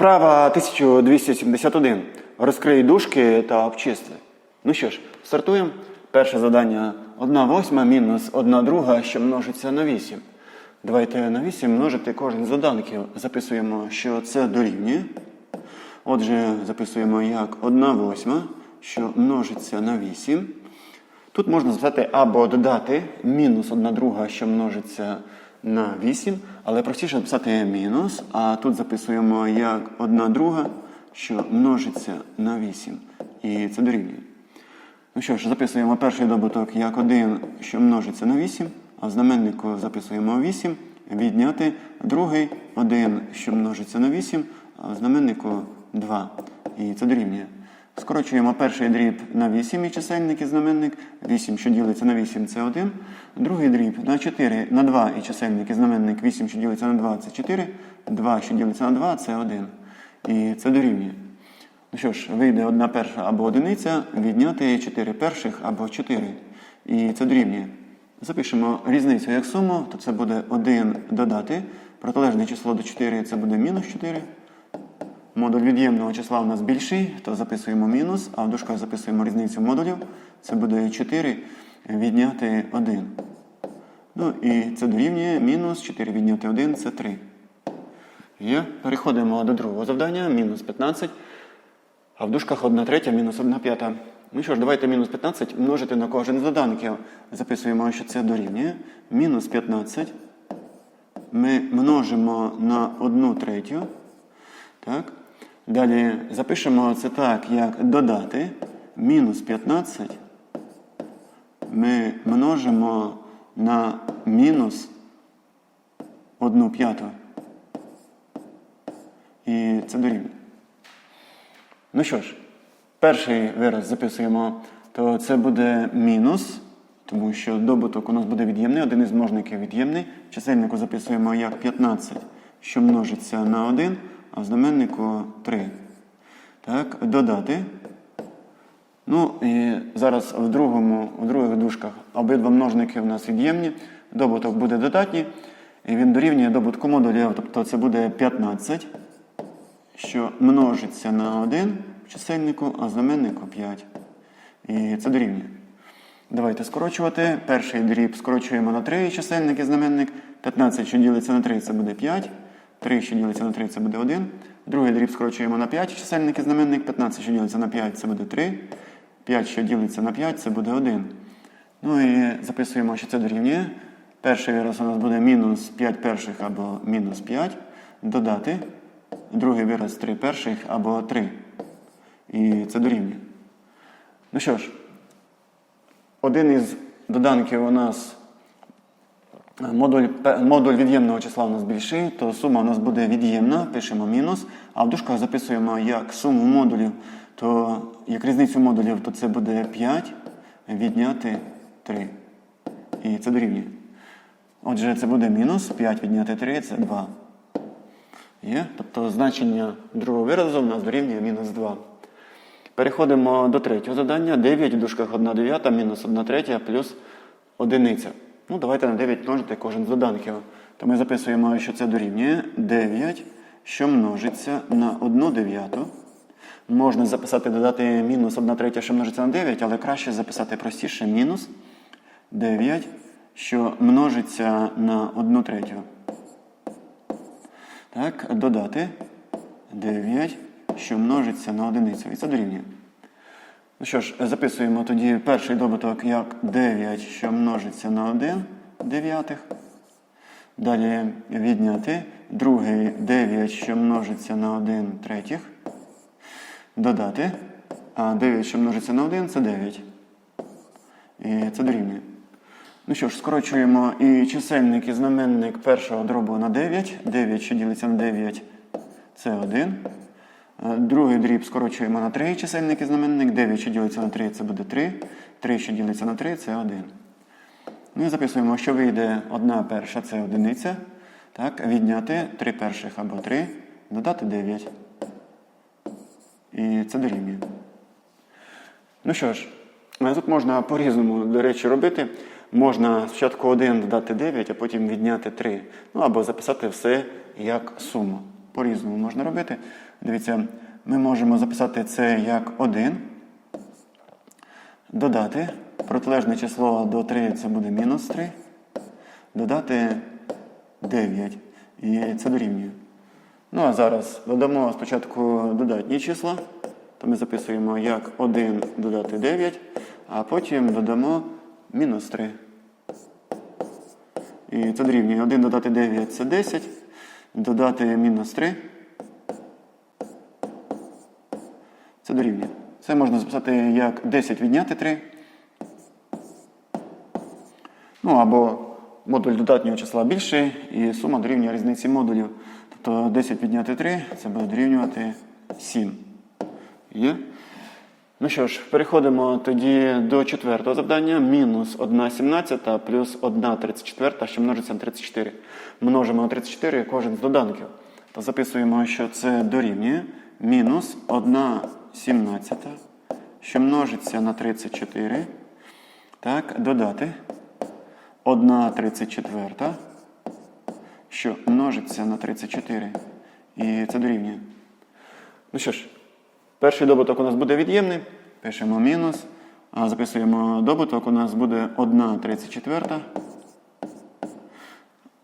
Вправа 1271. Розкрий дужки та обчисли. Ну що ж, стартуємо. Перше завдання 1 восьма мінус 1 друга, що множиться на 8. Давайте на 8 множити кожен з доданків. Записуємо, що це дорівнює. Отже, записуємо як 1 восьма, що множиться на 8. Тут можна записати або додати мінус 1 друга, що множиться на 8, але простіше написати мінус, а тут записуємо як 1 друга, що множиться на 8. І це дорівнює. Ну що ж, записуємо перший добуток як 1, що множиться на 8, а в знаменнику записуємо 8, відняти другий 1, що множиться на 8, а в знаменнику 2. І це дорівнює. Скорочуємо перший дріб на 8 і чисельник і знаменник. 8, що ділиться на 8, це 1. Другий дріб на 4 на 2 і чисельник і знаменник 8, що ділиться на 2, це 4. 2, що ділиться на 2, це 1. І це дорівнює. Ну що ж, вийде одна перша або одиниця, відняти 4 перших або 4. І це дорівнює. Запишемо різницю як суму, то це буде 1 додати. Протилежне число до 4 це буде мінус 4. Модуль від'ємного числа у нас більший, то записуємо мінус, а в дужках записуємо різницю модулів. Це буде 4 відняти 1. Ну і це дорівнює мінус 4 відняти 1 це 3. Є. Переходимо до другого завдання, мінус 15. А в дужках 1 третя мінус 1 п'ята. Ну що ж, давайте мінус 15 множити на кожен з доданків. Записуємо, що це дорівнює. Мінус 15. Ми множимо на 1 третю. Так. Далі запишемо це так, як додати. Мінус 15. Ми множимо на мінус 1 п'яту. І це дорівнює. Ну що ж, перший вираз записуємо, то це буде мінус, тому що добуток у нас буде від'ємний, один із множників від'ємний. Чисельнику записуємо як 15, що множиться на 1, а в знаменнику 3. Так, додати. Ну і зараз в другому, в других дужках обидва множники у нас від'ємні. Добуток буде додатній, і він дорівнює добутку модулів, тобто це буде 15 що множиться на 1 в чисельнику, а в знаменнику 5. І це дорівнює. Давайте скорочувати. Перший дріб скорочуємо на 3 чисельник і знаменник. 15, що ділиться на 3, це буде 5. 3, що ділиться на 3, це буде 1. Другий дріб скорочуємо на 5 чисельник і знаменник. 15, що ділиться на 5, це буде 3. 5, що ділиться на 5, це буде 1. Ну і записуємо, що це дорівнює. Перший вираз у нас буде мінус 5 перших або мінус 5. Додати другий вираз 3 перших або 3. І це дорівнює. Ну що ж, один із доданків у нас модуль, модуль від'ємного числа у нас більший, то сума у нас буде від'ємна, пишемо мінус, а в дужках записуємо як суму модулів, то як різницю модулів, то це буде 5 відняти 3. І це дорівнює. Отже, це буде мінус 5 відняти 3 це 2. Є? Тобто значення другого виразу в нас дорівнює мінус 2. Переходимо до третього завдання. 9 в дужках 1 дев'ята мінус 1 третя плюс одиниця. Ну, давайте на 9 множити кожен з доданків. То ми записуємо, що це дорівнює 9, що множиться на 1 дев'яту. Можна записати, додати мінус 1 третя, що множиться на 9, але краще записати простіше мінус 9, що множиться на 1 третю. Так, додати 9, що множиться на одиницю. І це дорівнює. Ну що ж, записуємо тоді перший добуток як 9, що множиться на 1 дев'ятих. Далі відняти другий 9, що множиться на 1 третіх. Додати. А 9, що множиться на 1, це 9. І це дорівнює. Ну що ж, скорочуємо і чисельник, і знаменник першого дробу на 9. 9, що ділиться на 9, це 1. Другий дріб скорочуємо на 3 чисельник знаменник. 9, що ділиться на 3, це буде 3. 3, що ділиться на 3, це 1. Ну і записуємо, що вийде 1 перша це одиниця. Так, відняти 3 перших або 3, додати 9. І це дорівнює. Ну що ж, тут можна по-різному, до речі, робити. Можна спочатку 1 додати 9, а потім відняти 3. Ну або записати все як суму. по-різному можна робити. Дивіться, ми можемо записати це як 1. Додати протилежне число до 3 це буде мінус 3. Додати 9. І це дорівнює. Ну а зараз додамо спочатку додатні числа. То ми записуємо як 1 додати 9, а потім додамо мінус 3. І це дорівнює 1 додати 9 це 10. Додати мінус 3. Це дорівнює. Це можна записати як 10 відняти 3. Ну або модуль додатнього числа більший і сума дорівнює різниці модулів. Тобто 10 відняти 3 це буде дорівнювати 7. Є? Ну що ж, переходимо тоді до четвертого завдання. Мінус 1 17 плюс 1 34, що множиться на 34. Множимо на 34 кожен з доданків. То записуємо, що це дорівнює мінус 1 17, що множиться на 34. Так, додати 1 34, що множиться на 34. І це дорівнює. Ну що ж, перший добуток у нас буде від'ємний. Пишемо мінус. А записуємо добуток, у нас буде 1 34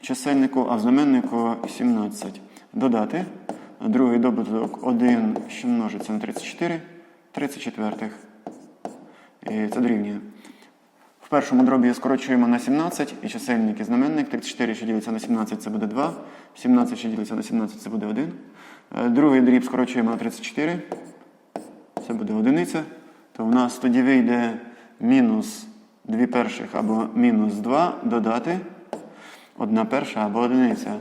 чисельнику, а в знаменнику 17. Додати. Другий добуток 1, що множиться на 34, 34. І це дорівнює. В першому дробі скорочуємо на 17 і чисельник і знаменник. 34, що ділиться на 17, це буде 2. 17, що ділиться на 17, це буде 1. Е, Другий дріб скорочуємо на 34. Це буде одиниця. То в нас тоді вийде мінус 2 перших або мінус 2 додати 1 перша або одиниця.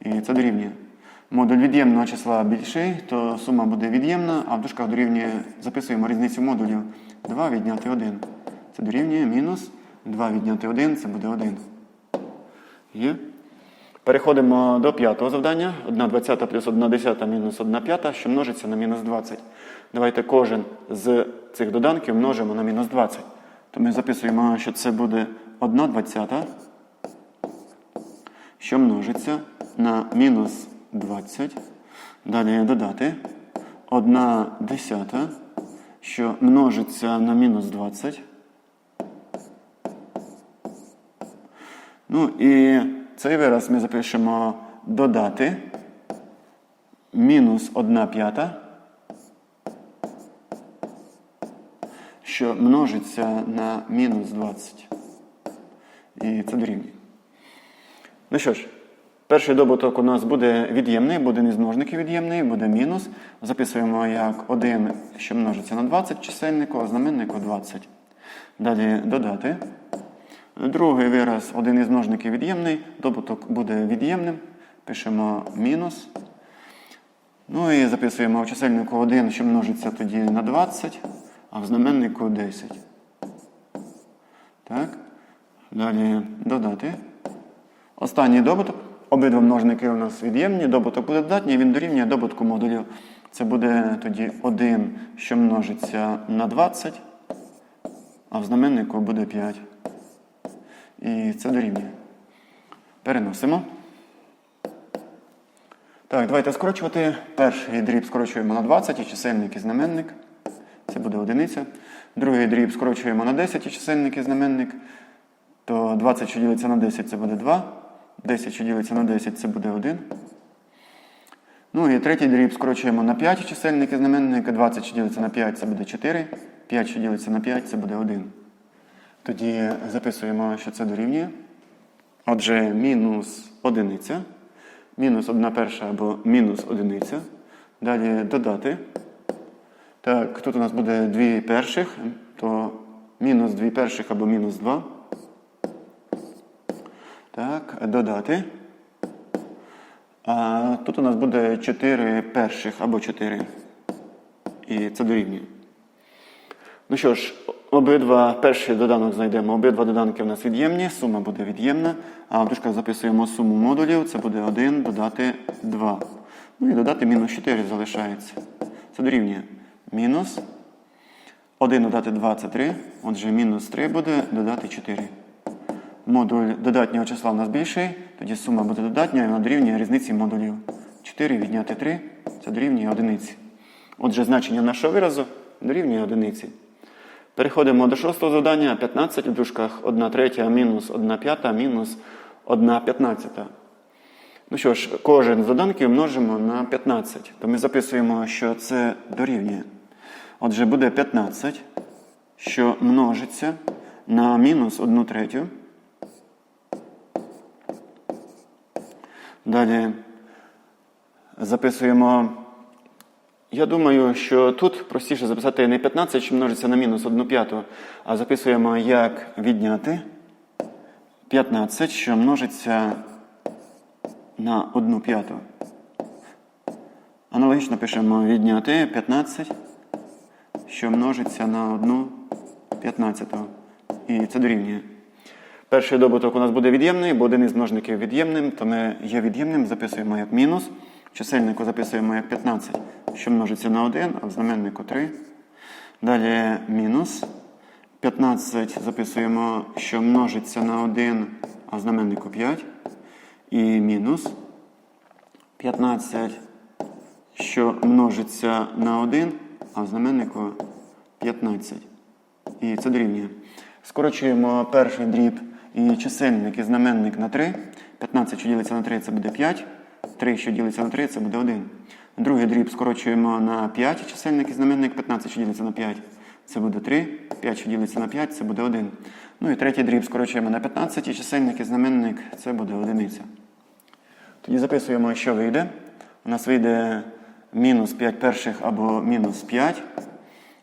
І це дорівнює. Модуль від'ємного числа більший, то сума буде від'ємна, а в дужках дорівнює, записуємо різницю модулів 2 відняти 1. Це дорівнює мінус 2 відняти 1, це буде 1. Є. Переходимо до п'ятого завдання. 1 двадцята плюс 1 десята мінус 1 п'ята, що множиться на мінус 20. Давайте кожен з цих доданків множимо на мінус 20. То ми записуємо, що це буде 1 двадцята, що множиться на мінус 20. Далі додати 1 десята, що множиться на мінус 20. Ну і цей вираз ми запишемо додати мінус 1 п'ята, що множиться на мінус 20. І це дорівнює. Ну що ж, перший добуток у нас буде від'ємний, буде із множників від'ємний, буде мінус. Записуємо як 1, що множиться на 20 чисельнику, а знаменнику 20. Далі додати. Другий вираз, один із множників від'ємний, добуток буде від'ємним. Пишемо мінус. Ну і записуємо в чисельнику 1, що множиться тоді на 20, а в знаменнику 10. Так. Далі додати. Останній добуток. Обидва множники у нас від'ємні, добуток буде додатній, він дорівнює добутку модулів. Це буде тоді 1, що множиться на 20, а в знаменнику буде 5. І це дорівнює. Переносимо. Так, давайте скорочувати. Перший дріб скорочуємо на 20 і чисельник і знаменник. Це буде одиниця. Другий дріб скорочуємо на 10 і чисельник і знаменник. То 20, що ділиться на 10, це буде 2. 10, що ділиться на 10, це буде 1. Ну і третій дріб скорочуємо на 5 і чисельник і знаменник. 20, що ділиться на 5, це буде 4. 5, що ділиться на 5, це буде 1. Тоді записуємо, що це дорівнює. Отже, мінус одиниця. Мінус 1 перша або мінус одиниця. Далі додати. Так, тут у нас буде 2 перших, то мінус 2 перших або мінус 2. Так, додати. А тут у нас буде 4 перших або 4. І це дорівнює. Ну що ж, обидва перший доданок знайдемо. Обидва доданки у нас від'ємні, сума буде від'ємна. А в дужках записуємо суму модулів. Це буде 1 додати 2. Ну і додати мінус 4 залишається. Це дорівнює. Мінус 1 додати 2 це 3. Отже, мінус 3 буде додати 4. Модуль додатнього числа у нас більший, тоді сума буде додатня і вона дорівнює різниці модулів. 4 відняти 3 це дорівнює одиниці. Отже, значення нашого виразу дорівнює одиниці. Переходимо до шостого завдання. 15 в дужках 1 третя мінус 1 п'ята мінус 1 п'ятнадцята. Ну що ж, кожен з доданків множимо на 15. То ми записуємо, що це дорівнює. Отже, буде 15, що множиться на мінус 1 третю. Далі записуємо. Я думаю, що тут простіше записати не 15, що множиться на мінус 1 п'яту, а записуємо, як відняти 15, що множиться на 1 п'яту. Аналогічно пишемо відняти 15, що множиться на 1 п'ятнадцяту. І це дорівнює. Перший добуток у нас буде від'ємний, бо один із множників від'ємним, то ми є від'ємним, записуємо як мінус. Чисельнику записуємо як 15, що множиться на 1, а в знаменнику 3. Далі мінус. 15 записуємо, що множиться на 1, а в знаменнику 5. І мінус. 15, що множиться на 1, а в знаменнику 15. І це дорівнює. Скорочуємо перший дріб і чисельник і знаменник на 3. 15, що ділиться на 3, це буде 5. 3, що ділиться на 3, це буде 1. Другий дріб скорочуємо на 5, чисельник і знаменник. 15, що ділиться на 5, це буде 3. 5, що ділиться на 5, це буде 1. Ну і третій дріб скорочуємо на 15, і чисельник і знаменник, це буде одиниця. Тоді записуємо, що вийде. У нас вийде мінус 5 перших або мінус 5.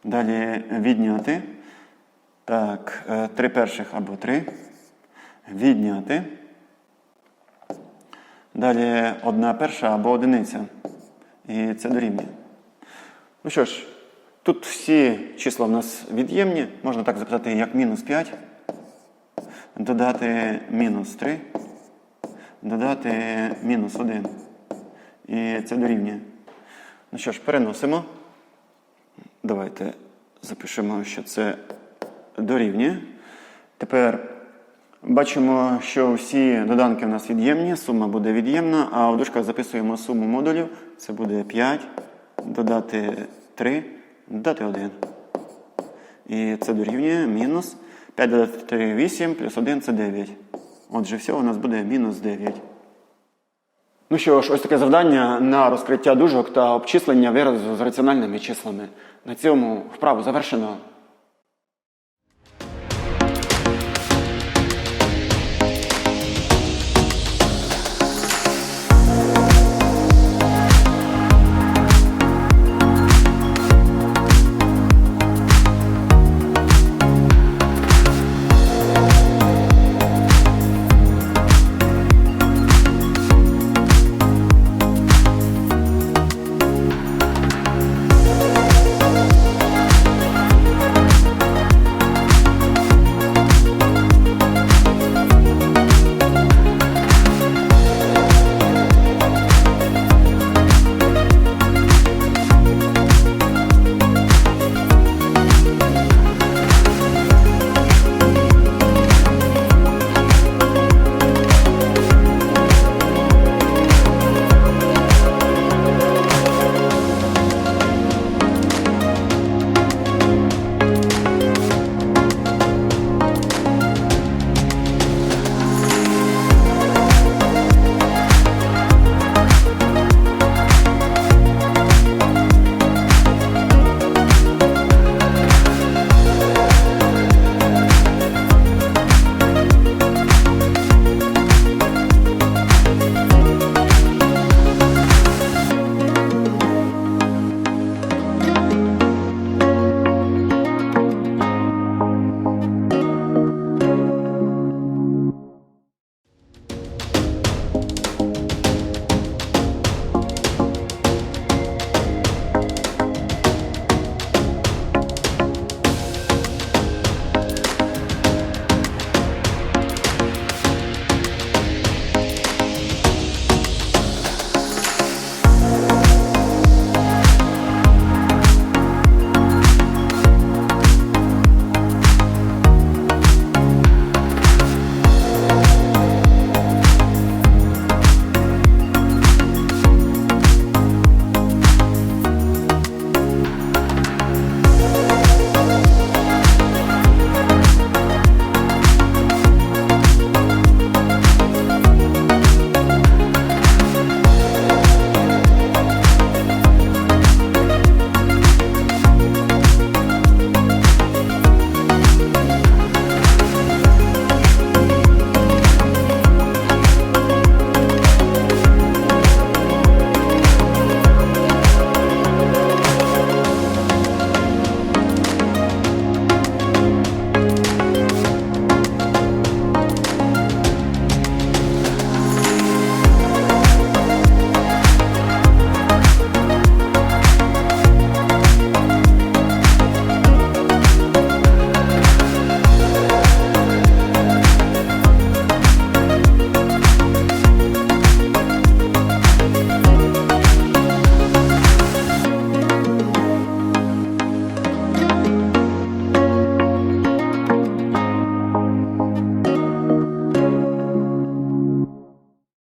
Далі відняти. Так, 3 перших або 3. Відняти. Далі одна перша або одиниця. І це дорівнює. Ну що ж, тут всі числа в нас від'ємні. Можна так записати, як мінус 5. Додати мінус 3. Додати мінус 1. І це дорівнює. Ну що ж, переносимо. Давайте запишемо, що це дорівнює. Тепер бачимо, що всі доданки у нас від'ємні, сума буде від'ємна, а в дужках записуємо суму модулів. Це буде 5, додати 3, додати 1. І це дорівнює мінус 5 додати 3 8, плюс 1 це 9. Отже, всього у нас буде мінус 9. Ну що ж, ось таке завдання на розкриття дужок та обчислення виразу з раціональними числами. На цьому вправу завершено.